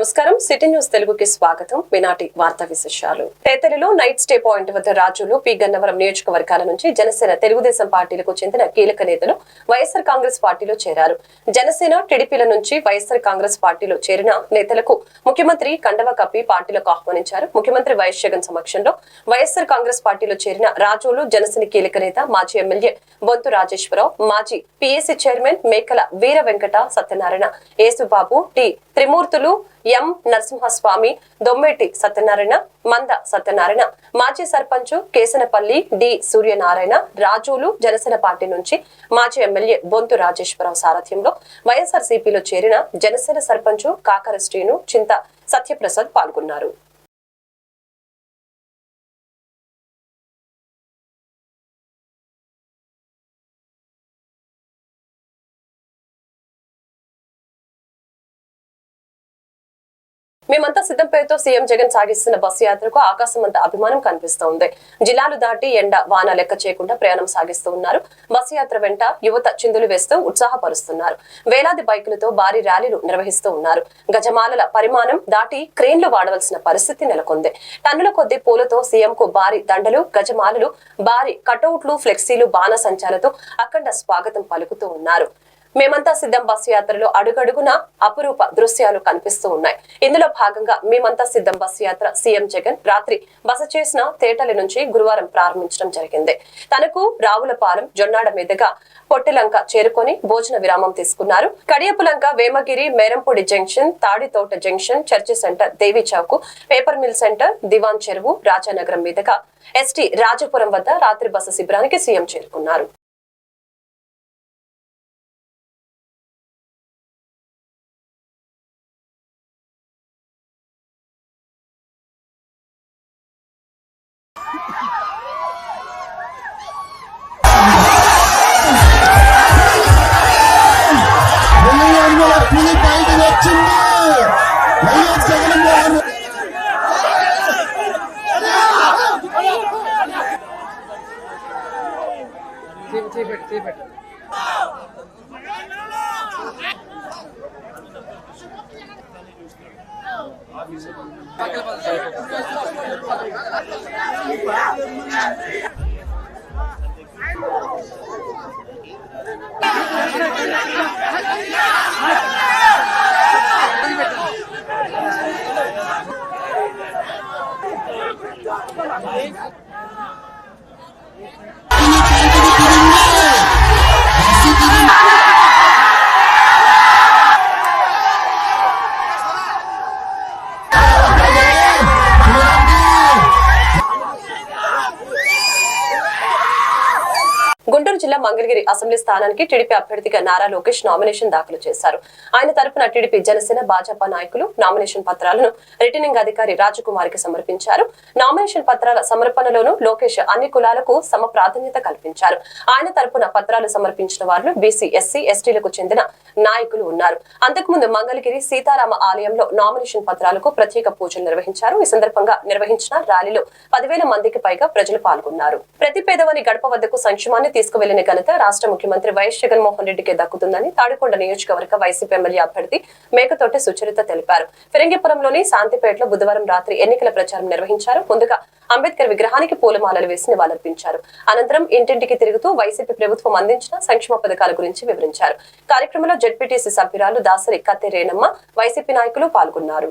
నమస్కారం. City news తెలుగుకి స్వాగతం. వినాటి వార్తా విశేషాలు. తేతలిలో నైట్ స్టే పాయింట్ వద్ద రాజులు పి. గన్నవరం నియోజకవర్గాల నుంచి జనసేన తెలుగుదేశం పార్టీలకు చెందిన కీలక నేతలు వైఎస్ఆర్ కాంగ్రెస్ పార్టీలో చేరారు. జనసేన టీడీపీల నుంచి వైఎస్ఆర్ కాంగ్రెస్ పార్టీలో చేరిన నేతలకు ముఖ్యమంత్రి కండవ కప్పి పార్టీలకు ఆహ్వానించారు. ముఖ్యమంత్రి వైఎస్ జగన్ సమక్షంలో వైఎస్ఆర్ కాంగ్రెస్ పార్టీలో చేరిన రాజులు జనసేన కీలక నేత మాజీ ఎమ్మెల్యే బొంతు రాజేశ్వరరావు మాజీ PSC chairman Mekala Veera Venkata Satyanarayana Yesubabu T. Trimurthulu M Narasimhaswamy Dommeti Satyanarayana Manda Satyanarayana మాజీ సర్పంచ్ కేసనపల్లి డి సూర్యనారాయణ రాజులు జనసేన పార్టీ నుంచి మాజీ ఎమ్మెల్యే బొంతు రాజేశ్వరరావు సారథ్యంలో వైఎస్ఆర్సీపీలో చేరిన జనసేన సర్పంచ్ కాకర శ్రీను చింత సత్యప్రసాద్ పాల్గొన్నారు. మేమంతా సిద్ధం పేరుతో సీఎం జగన్ సాగిస్తున్న బస్సు యాత్రకు ఆకాశమంత అభిమానం కనిపిస్తోంది. జిల్లాలు దాటి ఎండ వాన లెక్క చేయకుండా ప్రయాణం సాగిస్తూ ఉన్నారు. బస్సు యాత్ర వెంట యువత చిందులు వేస్తూ ఉత్సాహపరుస్తున్నారు. వేలాది బైకులతో భారీ ర్యాలీలు నిర్వహిస్తూ ఉన్నారు. గజమాలల పరిమాణం దాటి క్రేన్లు వాడవలసిన పరిస్థితి నెలకొంది. టన్నుల కొద్ది పూలతో సీఎం కు భారీ దండలు గజమాలలు భారీ కటౌట్లు ఫ్లెక్సీలు బాణ సంచాలతో అఖండ స్వాగతం పలుకుతూ ఉన్నారు. మేమంతా సిద్ధం బస్సు యాత్రలో అడుగడుగున అపురూప దృశ్యాలు కనిపిస్తూ ఉన్నాయి. ఇందులో భాగంగా మేమంతా సిద్ధం బస్సు యాత్ర సీఎం జగన్ రాత్రి బస చేసిన తేటల నుంచి గురువారం ప్రారంభించడం జరిగింది. తనకు రావులపాలెం జొన్నాడ మీదుగా పొట్టిలంక చేరుకొని భోజన విరామం తీసుకున్నారు. Kadiyapulanka Vemagiri Merampudi junction Taditota junction church centre Devi Chowk paper mill centre Diwan Cheruvu Rajanagaram మీదుగా ఎస్టీ రాజపురం వద్ద రాత్రి బస శిబిరానికి సీఎం చేరుకున్నారు. గుంటూరు జిల్లా మంగళగిరి అసెంబ్లీ స్థానానికి టీడీపీ అభ్యర్థిగా నారా లోకేష్ నామినేషన్ దాఖలు చేశారు. ఆయన తరపున టీడీపీ జనసేన భాజపా నాయకులు నామినేషన్ పత్రాలను రిటర్నింగ్ అధికారి రాజకుమారికి సమర్పించారు. నామినేషన్ పత్రాల సమర్పణలోనూ లోకేష్ అన్ని కులాలకు సమ ప్రాధాన్యత కల్పించారు. ఆయన తరపున పత్రాలు సమర్పించిన వారిలో బీసీ ఎస్సీ ఎస్టీలకు చెందిన నాయకులు ఉన్నారు. అంతకుముందు మంగళగిరి సీతారామ ఆలయంలో నామినేషన్ పత్రాలకు ప్రత్యేక పూజలు నిర్వహించారు. ఈ సందర్భంగా నిర్వహించిన ర్యాలీలో పదివేల మందికి పైగా ప్రజలు పాల్గొన్నారు. ప్రతి పేదవాని గడప వద్దకు సంక్షేమాన్ని వెళ్ళిన ఘనత రాష్ట్ర ముఖ్యమంత్రి వైఎస్ జగన్మోహన్ రెడ్డికి దక్కుతుందని తాడికొండ నియోజకవర్గ వైసీపీ ఎమ్మెల్యే అభ్యర్థి మేకతోట సుచరిత తెలిపారు. ఫిరంగిపురంలోని శాంతిపేటలో బుధవారం రాత్రి ఎన్నికల ప్రచారం నిర్వహించారు. ముందుగా అంబేద్కర్ విగ్రహానికి పూలమాలలు వేసి నివాళులర్పించారు. అనంతరం ఇంటింటికి తిరుగుతూ వైసీపీ ప్రభుత్వం అందించిన సంక్షేమ పథకాల గురించి వివరించారు. కార్యక్రమంలో జడ్పీటీసీ సభ్యురాలు దాసరి కత్తి రేణమ్మ వైసీపీ నాయకులు పాల్గొన్నారు.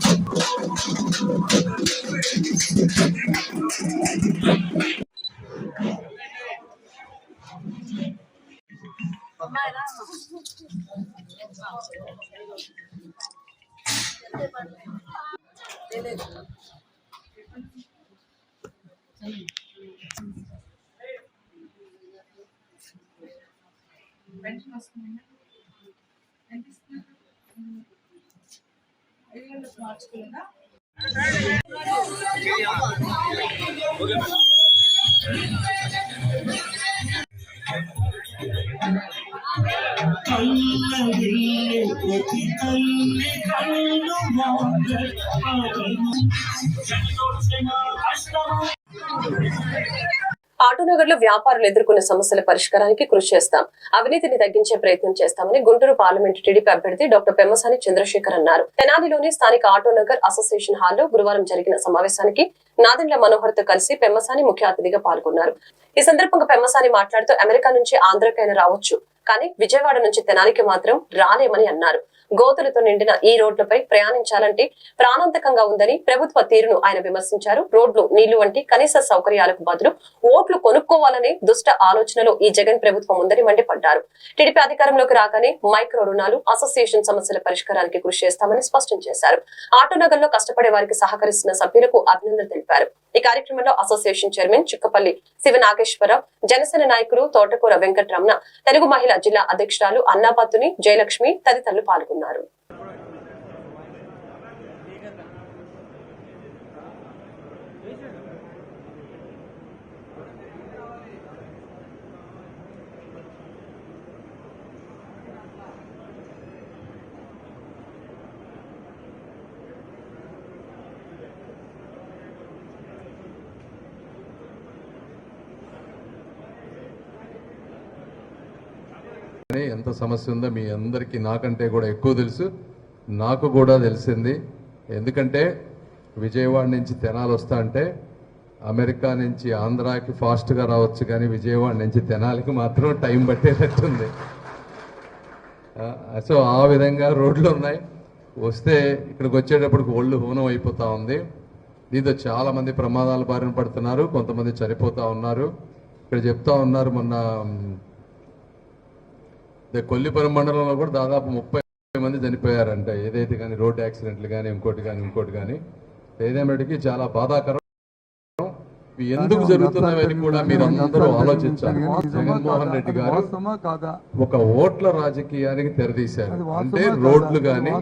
పెన్షన్ వస్తుందండి ఎంత ఇస్తున్నారు ఐదు వేలకు మార్చుకోలేదా ఆటోనగర్ లో వ్యాపారులు ఎదుర్కొన్న సమస్యల పరిష్కారానికి కృషి చేస్తాం. అవినీతిని తగ్గించే ప్రయత్నం చేస్తామని గుంటూరు పార్లమెంట్ టీడీపీ అభ్యర్థి డాక్టర్ పెమ్మసాని చంద్రశేఖర్ అన్నారు. తెనాలిలోని స్థానిక ఆటోనగర్ అసోసియేషన్ హాల్లో గురువారం జరిగిన సమావేశానికి నాదెండ్ల మనోహర్తో కలిసి పెమ్మసాని ముఖ్య అతిథిగా పాల్గొన్నారు. ఈ సందర్భంగా పెమ్మసాని మాట్లాడుతూ అమెరికా నుంచి ఆంధ్రకైనా రావచ్చు కానీ విజయవాడ నుంచి తెనాలికి మాత్రం రాలేమని అన్నారు. గోతులతో నిండిన ఈ రోడ్లపై ప్రయాణించాలంటే ప్రాణాంతకంగా ఉందని ప్రభుత్వ తీరును ఆయన విమర్శించారు. రోడ్లు నీళ్ళు వంటి కనీస సౌకర్యాలకు బదులు ఓట్లు కొనుక్కోవాలనే దుష్ట ఆలోచనలో ఈ జగన్ ప్రభుత్వం ఉందని మండిపడ్డారు. టీడీపీ అధికారంలోకి రాగానే మైక్రో రుణాలు అసోసియేషన్ సమస్యల పరిష్కారానికి కృషి చేస్తామని స్పష్టం చేశారు. ఆటోనగర్లో కష్టపడే వారికి సహకరిస్తున్న సభ్యులకు అభినందనలు తెలిపారు. ఈ కార్యక్రమంలో అసోసియేషన్ చైర్మన్ చిక్కపల్లి శివ నాగేశ్వరరావు జనసేన నాయకులు తోటకూర వెంకటరమణ తెలుగు మహిళా జిల్లా అధ్యక్షురాలు అన్నాపత్తుని జయలక్ష్మి తదితరులు పాల్గొన్నారు. ఉన్నాయి ఎంత సమస్య ఉందో మీ అందరికీ నాకంటే కూడా ఎక్కువ తెలుసు. నాకు కూడా తెలిసింది. ఎందుకంటే విజయవాడ నుంచి తెనాలి వస్తా అంటే అమెరికా నుంచి ఆంధ్రాకి ఫాస్ట్గా రావచ్చు కానీ విజయవాడ నుంచి తెనాలికి మాత్రం టైం పట్టేటట్టుంది. సో ఆ విధంగా రోడ్లు ఉన్నాయి. వస్తే ఇక్కడికి వచ్చేటప్పటికి ఒళ్ళు హూనం అయిపోతూ ఉంది. దీంతో చాలామంది ప్రమాదాలు ప్రమాదాల బారిన పడుతున్నారు. కొంతమంది చనిపోతూ ఉన్నారు. ఇక్కడ చెప్తా ఉన్నారు మొన్న కొల్లిపురం మండలంలో కూడా దాదాపు ముప్పై మంది చనిపోయారంట. ఏదైతే కానీ రోడ్డు యాక్సిడెంట్లు కానీ ఇంకోటి కానీ ఇంకోటి కానీ ఏదేమటికి చాలా బాధాకరం. ఎందుకు జరుగుతున్నవని కూడా మీరు అందరూ ఆలోచించాలి. జగన్మోహన్ రెడ్డి గారు ఒక ఓట్ల రాజకీయానికి తెరదీశారు. అంటే? రోడ్లు కాదా?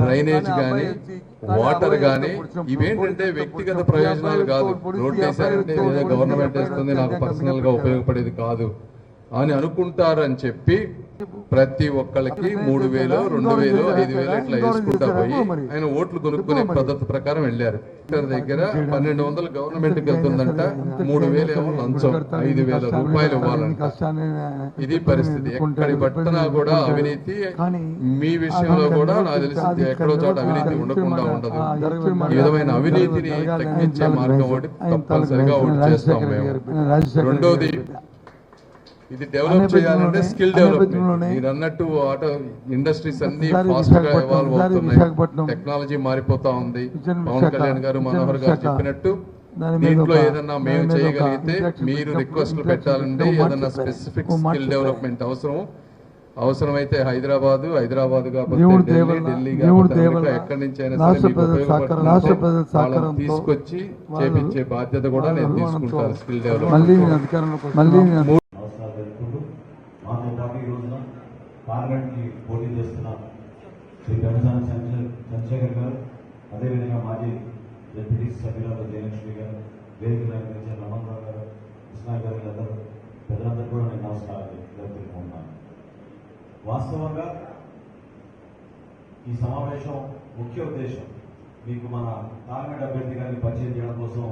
డ్రైనేజ్ కానీ కానీ వాటర్ పొడిచిన- ఇవేంటంటే వ్యక్తిగత ప్రయోజనాలు కాదు. రోడ్లు పొడిచిన ఏదో గవర్నమెంట్ వేస్తుంది నాకు పర్సనల్గా ఉపయోగపడేది కాదు. అని అనుకుంటారని చెప్పి ప్రతి ఒక్కళ్ళకి మూడు వేలు? రెండు వేలు? ఐదు వేలు ఇట్లా వేసుకుంటా? పోయి. ఆయన ఓట్లు కొనుక్కునే. పద్ధతి ప్రకారం వెళ్ళారు ఇక్కడ దగ్గర పన్నెండు వందలు గవర్నమెంట్కి వెళ్తుందంట మూడు వేలు ఏమో? లంచం ఐదు వేల రూపాయలు ఇవ్వాలంట ఇది పరిస్థితి ఎక్కడి పట్టినా కూడా అవినీతి మీ విషయంలో కూడా నాకు తెలిసి ఎక్కడో చోట అవినీతి ఉండకుండా ఉండదు ఈ విధమైన అవినీతిని. తగ్గించే మార్గం ఒకటి తప్పనిసరిగా ఒకటి చేస్తాం మేము రెండోది. ఇది డెవలప్ చేయాలంటే స్కిల్ డెవలప్మెంట్ మీరు అన్నట్టు ఆటో ఇండస్ట్రీస్ అన్ని ఫాస్ట్గా ఎవాల్వ్ అవుతున్నాయి. టెక్నాలజీ మారిపోతా ఉంది పవన్ కళ్యాణ్ గారు మనోహర్ గారు. చెప్పినట్టు దీంట్లో ఏదన్నా మేము చేయగలిగితే మీరు రిక్వెస్ట్లు పెట్టాలంటే ఏదన్నా. Specific skill. డెవలప్మెంట్ అవసరం అవసరమైతే హైదరాబాద్ హైదరాబాద్ కాకపోతే ఢిల్లీ ఎక్కడి నుంచి అయినా సరే తీసుకొచ్చి చేపించే బాధ్యత కూడా నేను తీసుకుంటాను స్కిల్ డెవలప్మెంట్ నేను అధికారంలోకి వస్తాను. మళ్ళీ నేను నమస్కారాలు తెలుపుకుంటూ మాతో పాటు ఈ రోజున పార్లమెంట్కి పోటీ చేస్తున్న శ్రీ పెమసాని చంద్రశేఖర్ గారు అదేవిధంగా మాజీ డిప్యూటీ సభ్యురాలు జయలక్ష్మి గారు వేదిక నాయకులు రమణరావు గారు కృష్ణా గారు వీళ్ళందరూ ప్రజలందరూ కూడా నేను నమస్కారాలు తెలుపుకుంటున్నాను. వాస్తవంగా ఈ సమావేశం ముఖ్య ఉద్దేశం మీకు మన పార్లమెంట్ అభ్యర్థి గారిని పరిచయం చేయడం కోసం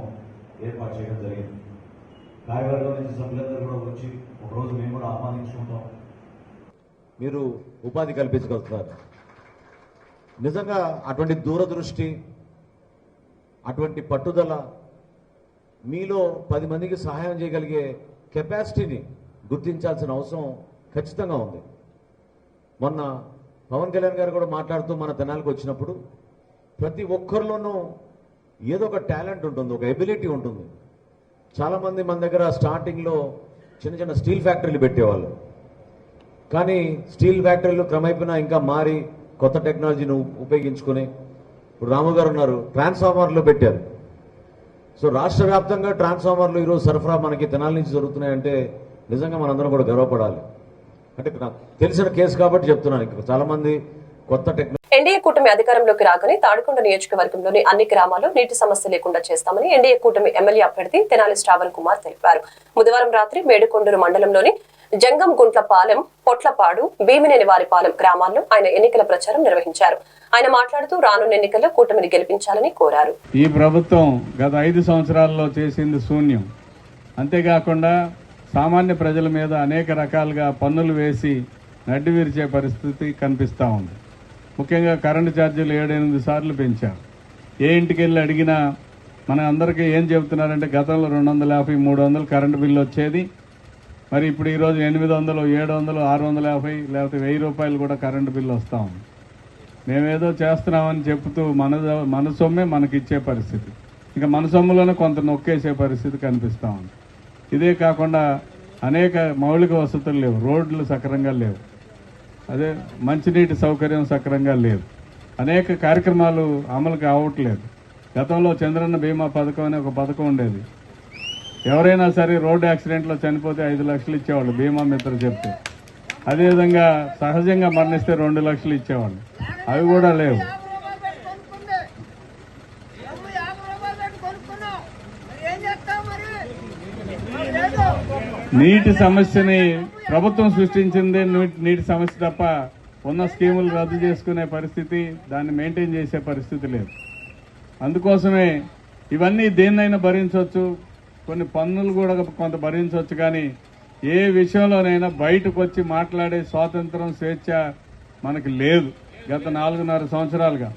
ఏర్పాటు చేయడం జరిగింది. కార్యవర్గం నుంచి సభ్యులందరూ కూడా వచ్చి ఒకరోజు మేము కూడా ఆహ్వానించుకుంటాం. మీరు ఉపాధి కల్పించగలుగుతారు నిజంగా అటువంటి దూరదృష్టి అటువంటి పట్టుదల మీలో పది మందికి సహాయం చేయగలిగే కెపాసిటీని గుర్తించాల్సిన అవసరం ఖచ్చితంగా ఉంది. మొన్న పవన్ కళ్యాణ్ గారు కూడా మాట్లాడుతూ మన తెనాలకు వచ్చినప్పుడు ప్రతి ఒక్కరిలోనూ ఏదో ఒక టాలెంట్ ఉంటుంది ఒక ఎబిలిటీ ఉంటుంది. చాలామంది మన దగ్గర స్టార్టింగ్లో చిన్న చిన్న స్టీల్ ఫ్యాక్టరీలు పెట్టేవాళ్ళు. కానీ స్టీల్ ఫ్యాక్టరీలు క్రమేపీనా ఇంకా మారి కొత్త టెక్నాలజీని ఉపయోగించుకుని ఉపయోగించుకొని ఇప్పుడు రాము గారు ఉన్నారు ట్రాన్స్ఫార్మర్లు పెట్టారు. సో రాష్ట్ర వ్యాప్తంగా ట్రాన్స్ఫార్మర్లు ఈరోజు సరఫరా మనకి తెనాల నుంచి జరుగుతున్నాయంటే నిజంగా మనందరం కూడా గర్వపడాలి. అంటే తెలిసిన కేసు కాబట్టి చెప్తున్నాను. ఇంకా చాలామంది కొత్త టెక్నాలజీ ఎన్డీఏ కూటమి అధికారంలోకి రాగానే తాడికొండ నియోజకవర్గంలోని అన్ని గ్రామాల్లో నీటి సమస్య లేకుండా చేస్తామని ఎన్డీఏ కూటమి ఎమ్మెల్యే అభ్యర్థి తెనాలి శ్రావణ్ కుమార్ తెలిపారు. బుధవారం రాత్రి మేడుకొండూరు మండలంలోని జంగం గుంట్లపాలెం పొట్లపాడు భీమినేని వారిపాలెం గ్రామాల్లో ఆయన ఎన్నికల ప్రచారం నిర్వహించారు. ఆయన మాట్లాడుతూ రానున్న ఎన్నికల్లో కూటమిని గెలిపించాలని కోరారు. ఈ ప్రభుత్వం గత ఐదు సంవత్సరాల్లో చేసింది శూన్యం. అంతేకాకుండా సామాన్య ప్రజల మీద అనేక రకాలుగా పన్నులు వేసి నడ్డి విరిచే పరిస్థితి కనిపిస్తూ ఉంది. ముఖ్యంగా కరెంటు ఛార్జీలు ఏడెనిమిది సార్లు పెంచారు. ఏ ఇంటికి వెళ్ళి అడిగినా మన అందరికీ ఏం చెబుతున్నారంటే గతంలో రెండు వందల యాభై మూడు వందలు కరెంటు బిల్లు వచ్చేది మరి ఇప్పుడు ఈరోజు ఎనిమిది వందలు ఏడు వందలు ఆరు వందల యాభై లేకపోతే వెయ్యి రూపాయలు కూడా కరెంటు బిల్లు వస్తూ ఉంది. మేమేదో చేస్తున్నామని చెప్తూ మన మన సొమ్మే మనకి ఇచ్చే పరిస్థితి. ఇంకా మన సొమ్ములోనే కొంత నొక్కేసే పరిస్థితి కనిపిస్తూ ఉంది. ఇదే కాకుండా అనేక మౌలిక వసతులు లేవు రోడ్లు సక్రంగా లేవు. అదే మంచినీటి సౌకర్యం సక్రంగా లేదు. అనేక కార్యక్రమాలు అమలు కావట్లేదు గతంలో చంద్రన్న బీమా పథకం అనే ఒక పథకం ఉండేది. ఎవరైనా సరే రోడ్డు యాక్సిడెంట్లో చనిపోతే ఐదు లక్షలు ఇచ్చేవాళ్ళు బీమా మిత్ర చెప్తే. అదేవిధంగా సహజంగా మరణిస్తే రెండు లక్షలు ఇచ్చేవాళ్ళు. అవి కూడా లేవు. నీటి సమస్యని ప్రభుత్వం సృష్టించిందే నీటి సమస్య తప్ప ఉన్న స్కీములు రద్దు చేసుకునే పరిస్థితి దాన్ని మెయింటైన్ చేసే పరిస్థితి లేదు. అందుకోసమే ఇవన్నీ దేన్నైనా భరించవచ్చు. కొన్ని పన్నులు కూడా కొంత భరించవచ్చు కానీ ఏ విషయంలోనైనా బయటకు వచ్చి మాట్లాడే స్వాతంత్రం స్వేచ్ఛ మనకి లేదు గత నాలుగున్నర సంవత్సరాలుగా.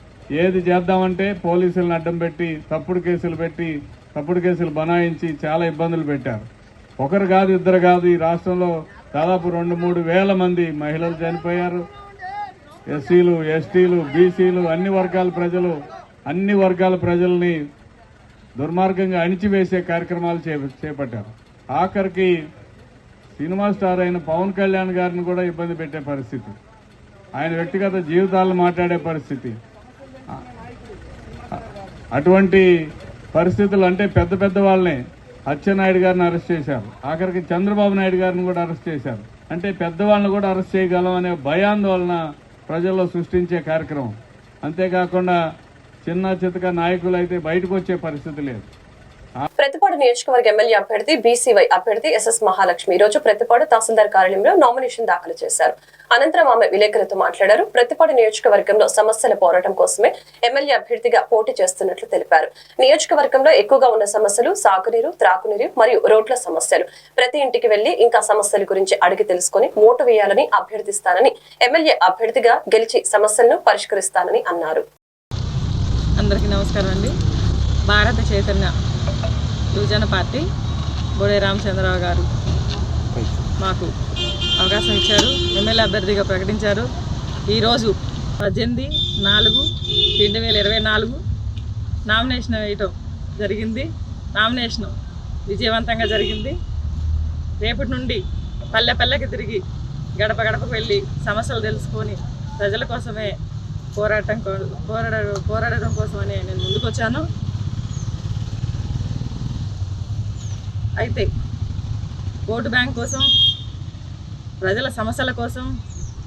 ఏది చేద్దామంటే పోలీసులను అడ్డం పెట్టి తప్పుడు కేసులు పెట్టి తప్పుడు కేసులు బనాయించి చాలా ఇబ్బందులు పెట్టారు. ఒకరు కాదు ఇద్దరు కాదు ఈ రాష్ట్రంలో దాదాపు రెండు మూడు వేల మంది మహిళలు చనిపోయారు. ఎస్సీలు ఎస్టీలు బీసీలు అన్ని వర్గాల ప్రజలు అన్ని వర్గాల ప్రజల్ని దుర్మార్గంగా అణిచివేసే కార్యక్రమాలు చే- చేపట్టారు. ఆఖరికి సినిమా స్టార్ అయిన పవన్ కళ్యాణ్ గారిని కూడా ఇబ్బంది పెట్టే పరిస్థితి. ఆయన వ్యక్తిగత జీవితాలను మాట్లాడే పరిస్థితి. అటువంటి పరిస్థితులు అంటే పెద్ద పెద్ద వాళ్ళని అచ్చెన్నాయుడు గారిని అరెస్ట్ చేశారు. ఆఖరికి చంద్రబాబు నాయుడు గారిని కూడా అరెస్ట్ చేశారు. అంటే పెద్దవాళ్ళని కూడా అరెస్ట్ చేయగలం అనే భయాందోళన ప్రజల్లో సృష్టించే కార్యక్రమం. అంతేకాకుండా చిన్న చితక నాయకులు అయితే బయటకు వచ్చే పరిస్థితి లేదు. ప్రతిపాడు నియోజకవర్గ ఎమ్మెల్యే అభ్యర్థి బీసీవై అభ్యర్థి ఎస్ఎస్ మహాలక్ష్మి. ఈ రోజు ప్రతిపాడు తహసీల్దార్ కార్యాలయంలో నామినేషన్ దాఖలు చేశారు. అనంతరం ఆమె విలేకరులతో మాట్లాడారు. ప్రతిపాడు నియోజకవర్గంలో సమస్యల పోరాటం కోసమే ఎమ్మెల్యే అభ్యర్థిగా పోటీ చేస్తున్నట్లు తెలిపారు. నియోజకవర్గంలో ఎక్కువగా ఉన్న సమస్యలు సాగునీరు త్రాగునీరు మరియు రోడ్ల సమస్యలు. ప్రతి ఇంటికి వెళ్ళి ఇంకా సమస్యల గురించి అడిగి తెలుసుకుని ఓటు వేయాలని అభ్యర్థిస్తానని ఎమ్మెల్యే అభ్యర్థిగా గెలిచి సమస్యలను పరిష్కరిస్తానని అన్నారు. అందరికీ నమస్కారం అండి. భారత చైతన్య యువజన పార్టీ బోడే రామచంద్రరావు గారు మాకు అవకాశం ఇచ్చారు ఎమ్మెల్యే అభ్యర్థిగా ప్రకటించారు. ఈరోజు పద్దెనిమిది నాలుగు రెండు వేల ఇరవై నాలుగు నామినేషన్ వేయటం జరిగింది. నామినేషన్ విజయవంతంగా జరిగింది. రేపటి నుండి పల్లె పల్లెకి తిరిగి గడప గడపకు వెళ్ళి సమస్యలు తెలుసుకొని ప్రజల కోసమే పోరాటం పోరాడ పోరాడడం కోసమని నేను ముందుకొచ్చాను. అయితే ఓటు బ్యాంక్ కోసం ప్రజల సమస్యల కోసం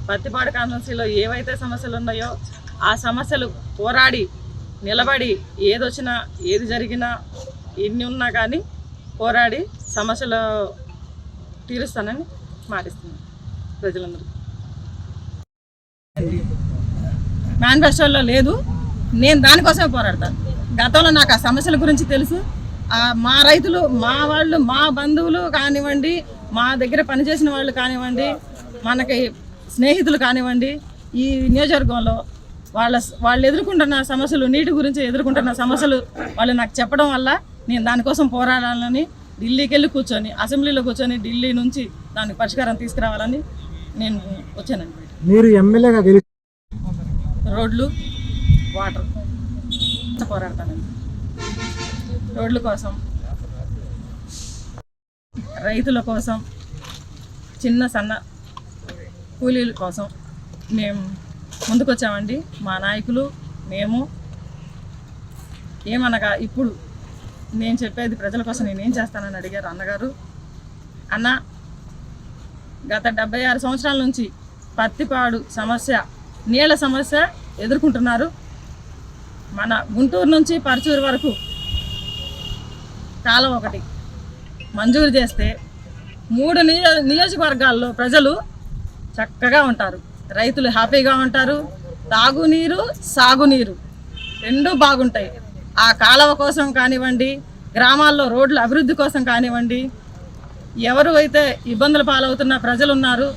పత్తిపాడు కాన్స్టిట్యున్సీలో ఏవైతే సమస్యలు ఉన్నాయో ఆ సమస్యలు పోరాడి నిలబడి ఏదొచ్చినా ఏది జరిగినా ఎన్ని ఉన్నా కానీ పోరాడి సమస్యలు తీరుస్తానని మాటిస్తున్నాను. ప్రజలందరూ మేనిఫెస్టోలో లేదు. నేను దానికోసమే పోరాడతాను గతంలో నాకు ఆ సమస్యల గురించి తెలుసు. మా రైతులు మా వాళ్ళు మా బంధువులు కానివ్వండి మా దగ్గర పనిచేసిన వాళ్ళు కానివ్వండి మనకి స్నేహితులు కానివ్వండి ఈ నియోజకవర్గంలో వాళ్ళ వాళ్ళు ఎదుర్కొంటున్న సమస్యలు నీటి గురించి ఎదుర్కొంటున్న సమస్యలు వాళ్ళు నాకు చెప్పడం వల్ల నేను దానికోసం పోరాడాలని ఢిల్లీకి వెళ్ళి కూర్చొని అసెంబ్లీలో కూర్చొని ఢిల్లీ నుంచి దానికి పరిష్కారం తీసుకురావాలని నేను వచ్చానండి. మీరు ఎమ్మెల్యేగా రోడ్లు వాటర్. పోరాడతానండి రోడ్ల కోసం రైతుల కోసం చిన్న సన్న కూలీల కోసం మేము ముందుకొచ్చామండి. మా నాయకులు మేము ఏమనగా ఇప్పుడు నేను చెప్పేది ప్రజల కోసం నేనేం చేస్తానని అడిగారు అన్నగారు. అన్న గత డెబ్బై ఆరు సంవత్సరాల నుంచి పత్తిపాడు సమస్య నీళ్ళ సమస్య ఎదుర్కొంటున్నారు. మన గుంటూరు నుంచి పరచూరు వరకు కాలం ఒకటి. మంజూరు చేస్తే మూడు నియో నియోజకవర్గాల్లో ప్రజలు చక్కగా ఉంటారు. రైతులు హ్యాపీగా ఉంటారు. తాగునీరు సాగునీరు రెండూ బాగుంటాయి. ఆ కాలువ కోసం కానివ్వండి గ్రామాల్లో రోడ్ల అభివృద్ధి కోసం కానివ్వండి ఎవరు అయితే ఇబ్బందుల పాలవుతున్న ప్రజలు ఉన్నారు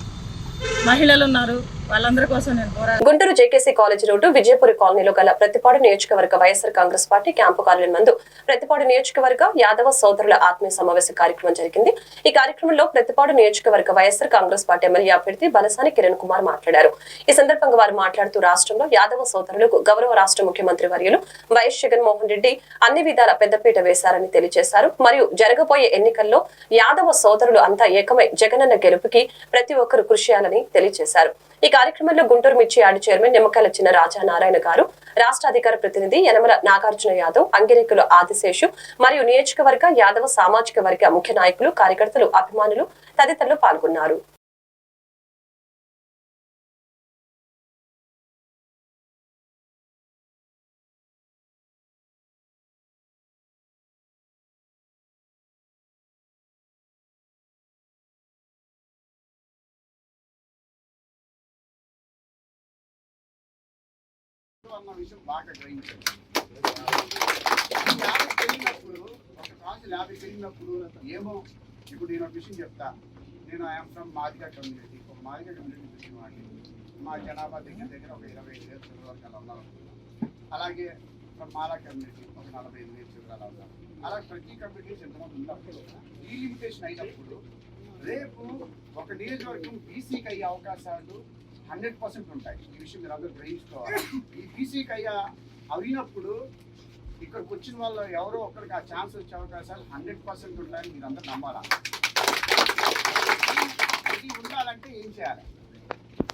మహిళలు ఉన్నారు వాళ్ళందరి కోసం నేను పోరాడు Guntur JKC college road Vijayapuri కాలనీలో గల ప్రతిపాడు నియోజకవర్గ వైఎస్ఆర్ కాంగ్రెస్ పార్టీ క్యాంపు కార్యాలయం నందు ప్రతిపాడు నియోజకవర్గ యాదవ సోదరుల ఆత్మీయ సమావేశ కార్యక్రమం జరిగింది. ఈ కార్యక్రమంలో ప్రతిపాడు నియోజకవర్గ వైఎస్ఆర్ కాంగ్రెస్ పార్టీ ఎమ్మెల్యే అభ్యర్థి బలసాని కిరణ్ కుమార్ మాట్లాడారు. ఈ సందర్భంగా వారు మాట్లాడుతూ రాష్ట్రంలో యాదవ సోదరులకు గౌరవ రాష్ట్ర ముఖ్యమంత్రి వర్యులు వైఎస్ జగన్మోహన్ రెడ్డి అన్ని విధాల పెద్దపీట వేశారని తెలియజేశారు. మరియు జరగబోయే ఎన్నికల్లో యాదవ సోదరులు అంతా ఏకమై జగనన్న గెలుపుకి ప్రతి ఒక్కరు కృషి చేయాలని తెలియజేశారు. ఈ కార్యక్రమంలో గుంటూరు మిర్చి యార్డు చైర్మన్ నిమ్మకాయల చిన్న రాజా నారాయణ గారు రాష్ట్ర అధికార ప్రతినిధి యనమల నాగార్జున యాదవ్ అంగిరేకులు ఆదిశేషు మరియు నియోజకవర్గ యాదవ సామాజిక వర్గ ముఖ్య నాయకులు కార్యకర్తలు అభిమానులు తదితరులు పాల్గొన్నారు. అన్న విషయం బాగా గ్రహించాను యాభై పెరిగినప్పుడు ఒక కాసు యాభై పెరిగినప్పుడు ఏమో ఇప్పుడు నేను ఒక విషయం చెప్తా. నేను ఐఎమ్ ఫ్రమ్ మాదిగా కమ్యూనిటీ. ఒక మాదిగా కమ్యూనిటీ చూసిన వాడిని మా జనాభా దగ్గర దగ్గర ఒక ఇరవై ఐదు వేల చిల్లర అలా అలాగే ఫ్రమ్ మాలా కమ్యూనిటీ ఒక నలభై ఐదు వేల చిల్లర అలా అలా ప్రతి కమ్యూనిటీస్ ఎంతమంది ఉన్నప్పుడు ఈ లిమిటేషన్ అయినప్పుడు రేపు ఒక నియోజకవర్గం బీసీకి అయ్యే అవకాశాలు హండ్రెడ్ పర్సెంట్ ఉంటాయి. ఈ విషయం మీరు అందరూ గ్రహించుకోవాలి. ఈ బీసీకి అయ్యా అయినప్పుడు ఇక్కడికి వచ్చిన వాళ్ళు ఎవరో ఒకరికి ఆ ఛాన్స్ వచ్చే అవకాశాలు హండ్రెడ్ పర్సెంట్ ఉంటాయని మీరు అందరూ నమ్మాలా? ఇది ఉండాలంటే ఏం చేయాలి?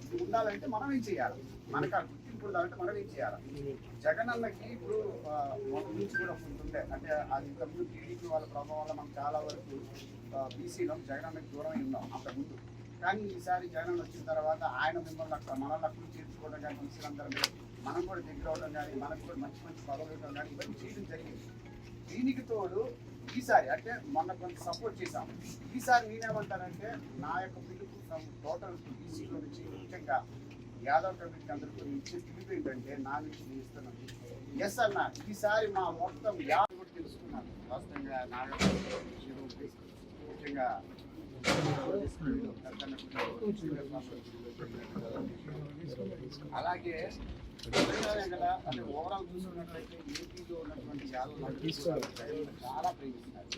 ఇది ఉండాలంటే మనం ఏం చేయాలి? మనకు ఆ గుర్తింపు ఉండాలంటే మనం ఏం చేయాలి? జగన్ అన్నకి ఇప్పుడు మన నుంచి కూడా ఉంటుండే అంటే అది ఇంతకుముందు టీడీపీ వాళ్ళ ప్రభావం వల్ల మనం చాలా వరకు బీసీలో జగన్ అన్నకి దూరం అయి ఉన్నాం అంతకుముందు. కానీ ఈసారి జగన్ వచ్చిన తర్వాత ఆయన మిమ్మల్ని అక్కడ మనల్ని అక్కడ చేర్చుకోవడం కానీ బీసీలందరూ మనం కూడా దగ్గర అవడం కానీ మనకు కూడా మంచి మంచి పదవులు ఇవ్వడం కానీ ఇవన్నీ చేయడం జరిగింది. దీనికి తోడు ఈసారి అంటే మొన్న కొంత సపోర్ట్ చేశాం. ఈసారి నేనేమంటానంటే నా యొక్క పిలుపు టోటల్ బీసీలో నుంచి ముఖ్యంగా యాదవ్ కమిటీ అందరికీ ఇచ్చే పిలుపు ఏంటంటే నా నుంచి నేను ఇస్తున్నాను ఎస్ అన్న ఈసారి మా మొత్తం యాదవ్ కూడా తెలుసుకున్నాను వాస్తవంగా నా ముఖ్యంగా అలాగే తెలంగాణ కదా అంటే ఓవరాల్ చూసుకున్నట్లయితే ఏపీలో ఉన్నటువంటి యాదవ్ చాలా ప్రేమిస్తున్నారు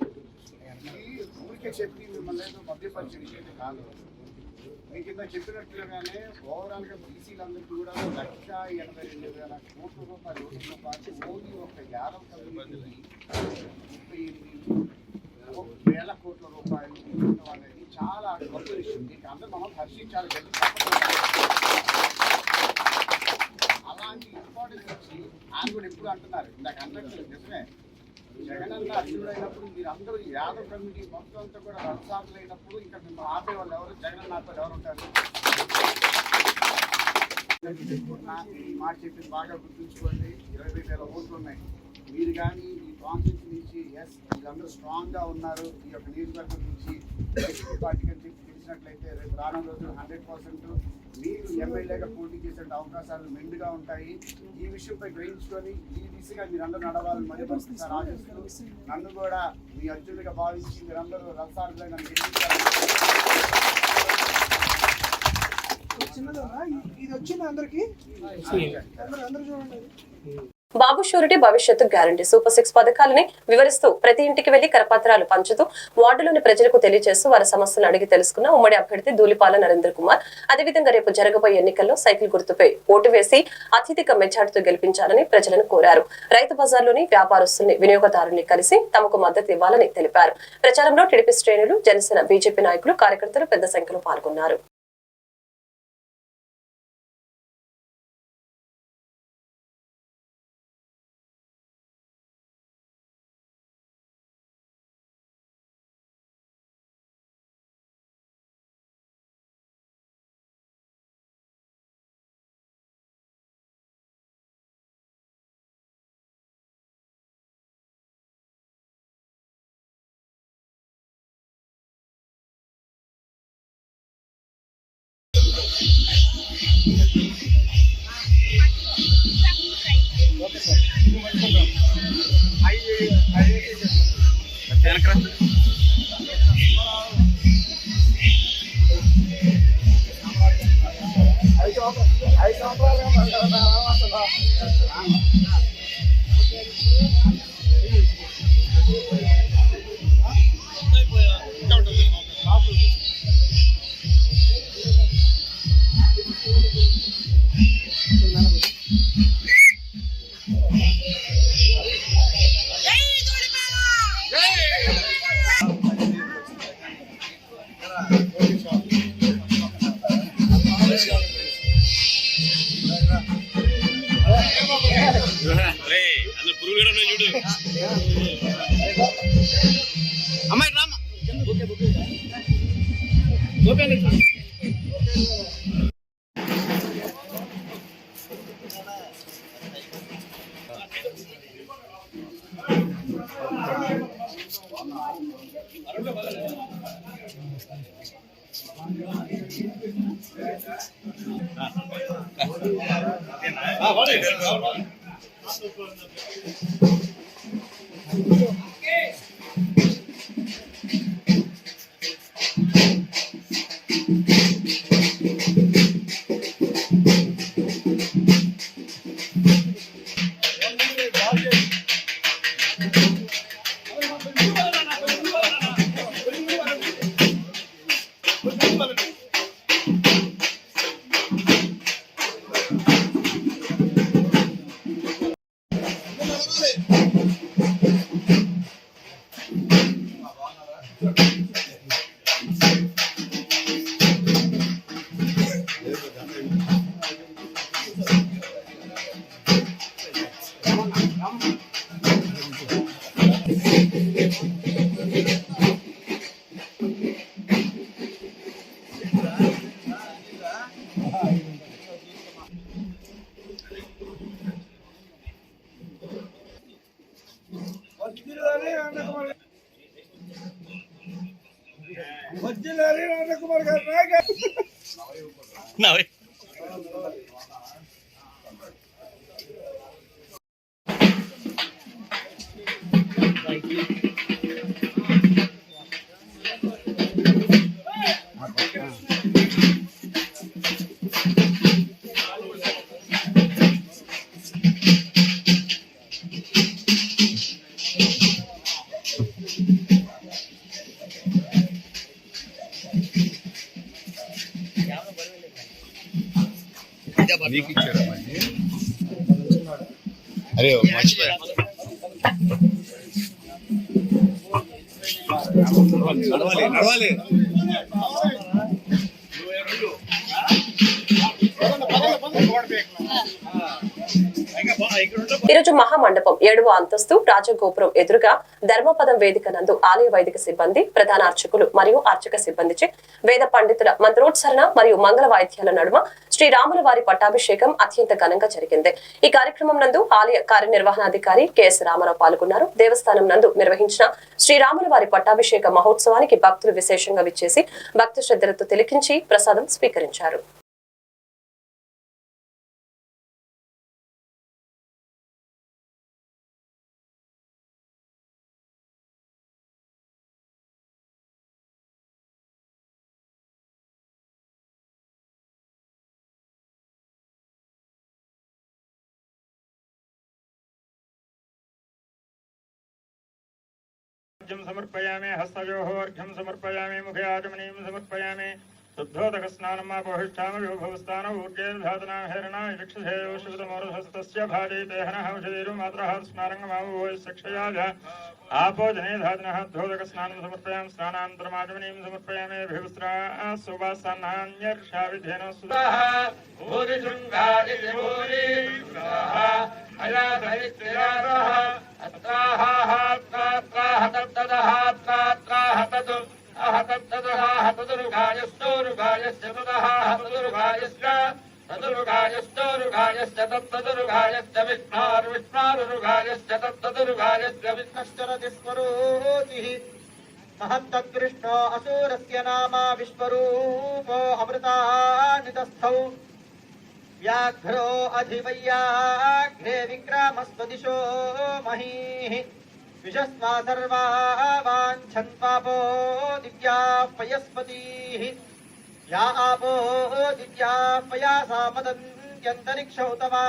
ఇది ఊరికే చెప్పి మిమ్మల్ని ఏదో మధ్యపరిచే విషయం కాదు. మీ కింద చెప్పినట్లుగానే ఓవరాల్గా బీసీలందరికీ కూడా లక్ష ఎనభై రెండు వేల కోట్ల రూపాయలు వస్తున్న పాటు ఓన్లీ ఒక యాదవ్ కమ్యూనిటీకి ముప్పై ఎనిమిది వేల కోట్ల రూపాయలు ఇవ్వడం అనేది చాలా గొప్ప విషయం. దీనికి అందరూ మనం హర్షించాలి అలాంటి ఇంపార్టెన్స్ ఇచ్చి ఆయన కూడా ఎప్పుడు అంటున్నారు? ఇందాక అన్నట్టు నిజమే. జగన్ అన్న అర్జునుడు అయినప్పుడు మీరు అందరూ యాదవ్ కమిటీ మొత్తం అంతా కూడా రథసారులు అయినప్పుడు ఇంకా మిమ్మల్ని ఆపే వాళ్ళు ఎవరు? జగన్ అన్న ఎవరు ఉంటారు? ఈ మాట చెప్పింది బాగా గుర్తుంచుకోండి. ఇరవై వేల ఓట్లు ఉన్నాయి. మీరు కానీ కాన్స్టిట్యూన్సీ నుంచి ఎస్ వీళ్ళందరూ స్ట్రాంగ్గా ఉన్నారు. ఈ యొక్క నియోజకవర్గం నుంచి వైసీపీ పార్టీకి అని చెప్పి తెలిసినట్లయితే రేపు రానున్న రోజులు హండ్రెడ్ పర్సెంట్ మీరు ఎమ్మెల్యేగా పోటీ చేసే అవకాశాలు మెండుగా ఉంటాయి. ఈ విషయంపై గ్రహించుకొని ఈ దిశగా మీరు అందరూ నడవాలని మరి పరిస్థితి ఆశిస్తూ నన్ను కూడా మీ అర్జునుడిగా భావించి మీరందరూ రసాలుగా నన్ను గెలిపించాలని ఇది వచ్చింది అందరికి? అందరూ అందరూ చూడండి. బాబు షూరిటీ భవిష్యత్తు గ్యారంటీ. సూపర్ సిక్స్ పథకాలని వివరిస్తూ ప్రతి ఇంటికి వెళ్ళి కరపత్రాలు పంచుతూ వార్డులోని ప్రజలకు తెలియజేస్తూ వారి సమస్యలను అడిగి తెలుసుకున్న ఉమ్మడి అభ్యర్థి ధూలిపాల నరేంద్ర కుమార్. అదేవిధంగా రేపు జరగబోయే ఎన్నికల్లో సైకిల్ గుర్తుపై ఓటు వేసి అత్యధిక మెజార్టీతో గెలిపించాలని ప్రజలను కోరారు. రైతు బజార్లోని వ్యాపారస్తుల్ని వినియోగదారుల్ని కలిసి తమకు మద్దతు ఇవ్వాలని తెలిపారు. ప్రచారంలో టీడీపీ శ్రేణులు జనసేన బీజేపీ నాయకులు కార్యకర్తలు పెద్ద సంఖ్యలో పాల్గొన్నారు. ஆ வாடகை हम అరే మర్చిపోయా ఈరోజు మహామండపం ఏడవ అంతస్తు రాజగోపురం ఎదురుగా ధర్మపదం వేదిక నందు ఆలయ వైదిక సిబ్బంది ప్రధాన అర్చకులు మరియు అర్చక సిబ్బందిచే వేద పండితుల మంత్రోత్సరణ మరియు మంగళ వాయిద్యాల నడుమ శ్రీరాముల వారి పట్టాభిషేకం అత్యంత ఘనంగా జరిగింది. ఈ కార్యక్రమం నందు ఆలయ కార్యనిర్వహణాధికారి కెఎస్ రామారావు పాల్గొన్నారు. దేవస్థానం నందు నిర్వహించిన శ్రీరాముల వారి పట్టాభిషేక మహోత్సవానికి భక్తులు విశేషంగా విచ్చేసి భక్తి శ్రద్ధలతో తిలకించి ప్రసాదం స్వీకరించారు. अर्घ्यं समर्पयामि हस्तयोः अर्घ्यं समर्पयामि मुखे आचमनीं समर्पयामि शुद्धोदकस्नानम् आपोहिष्ठामविभवस्तानौ ऊर्जेर्धातनां हेरणाय वृक्षधेयोषितमोरहस्तस्य भाजयते हनः औषधीरुमात्राहारस्नारङ्गमावभोयश्चक्षया आपोजने धातनः धोदकस्नानं समर्पयामि, स्नानान्तरमाचमनीं समर्पयामि भिवस्त्रा सुवासान्नान्यर्षाविधेन सुधाः भूरिशृङ्गादिभूरिशृङ्गाः अयाधरित्रियारः अत्राहात्तात्राहतत्तदहात्तात्राहततु अहतत्तदहाहतदुरुगायस्तोरुगायस्य तदहाहतदुरुगायस्य तदुरुगायस्तोरुगायस्य तत्तदुरुगायस्य विष्णारुविष्णारुरुगायस्य तत्तदुरुगायस्य विष्णश्चरति स्वरोतिः महत्तत्कृष्णो असुरस्य नाम विश्वरूपो अमृतानितस्थौ व्याघ्रो अधिवैयाघ्रे विक्रामस्वदिशो महीः విషస్వా సర్వా వాంఛన్ పాపో దివ్యా పయస్పతి యా ఆపో దివ్యా పయాసా మదంత్యന്തരിക്ഷ ఉతమా